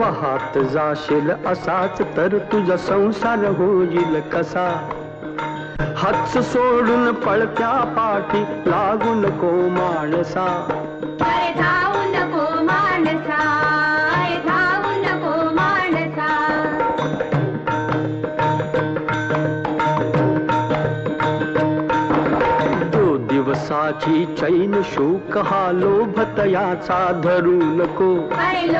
वाहत जाशील असाच तर तुझा संसार होईल कसा? हाच सोडून पळत्या पाठी लागू नको माणसा. दिवसाची चैन शोक हा लोभतयाचा धरू नको. अरे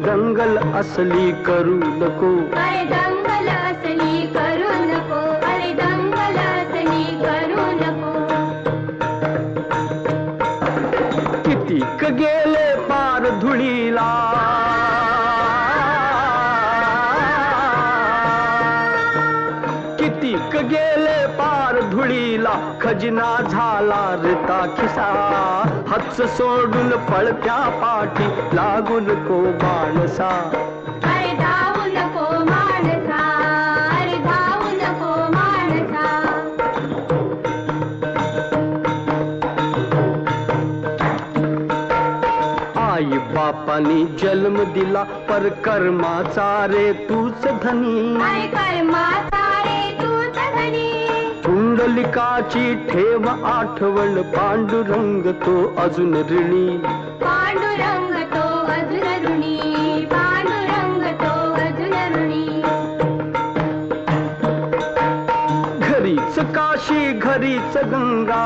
दंगल असली करू नको. अरे दंगल असली करू नको. अरे दंगल असली करू नको. कितीक गेले पार धुळीला? धुळीला खजिना झाला रिता खिसा. हच सोडून पळत्या पाठी लागून को माणसा. आई बापानी जन्म दिला पर कर्माचा रे तूच धनी. कर्माचा रे तूच धनी कुंडलिकाची ठेव आठवण पांडुरंग तो अजून ऋणी. पांडुरंग तो अजून ऋणी पांडुरंग तो अजून ऋणी. घरीच काशी घरीच गंगा.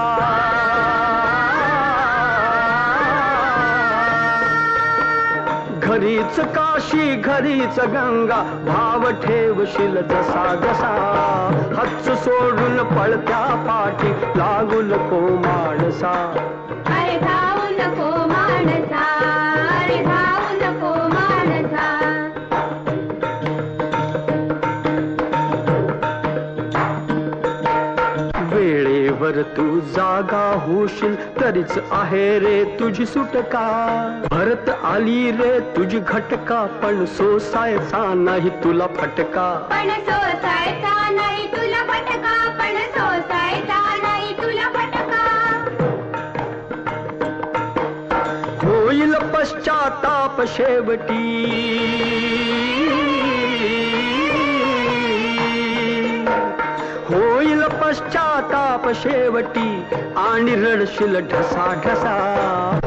घरीच काशी घरीच गंगा भाव ठेवशील जसा जसा. हच सोडून पळत्या पाठी लागून को वेळेवर तू जागा होशील तरीच आहे रे तुझी सुटका. भरत आली रे तुझी घटका पण सोसायचा नाही तुला फटका. पण सोसायचा नाही तुला फटका पण सोसायचा नाही तुला फटका. होईल पश्चाताप शेवटी. होईल पश्चाताप शेवटी आणि रडशील ढसा ढसा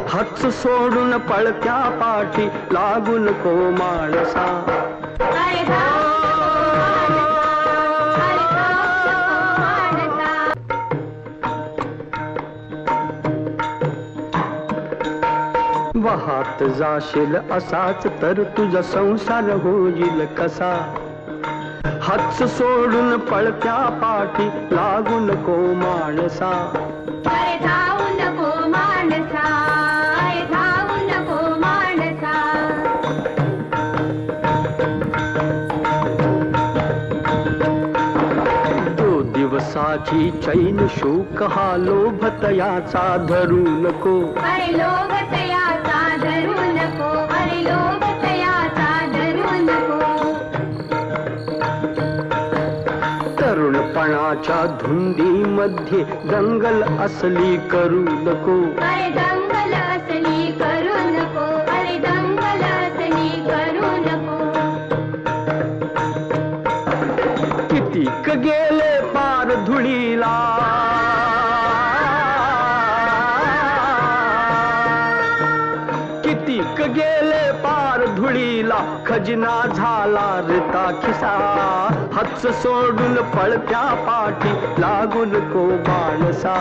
हच सोडून पळत्या पाठी लागून को माणसा माणसा. वाहत जाशील असाच तर तुझा संसार होईल कसा हाच सोडून पळत्या पाठी लागू नको माणसा. दिवसाची चैन शोक हा लोभतयाचा धरू नको. दंगल असली करू नको. अरे दंगल असली करू नको. अरे दंगल असली करू नको. कितीक गेले पार धुळीला. कितीक गेले पार धुळीला खजिना झाला रिता खिसा. हच सोडून पळत्या पाठी लागून को माणसा.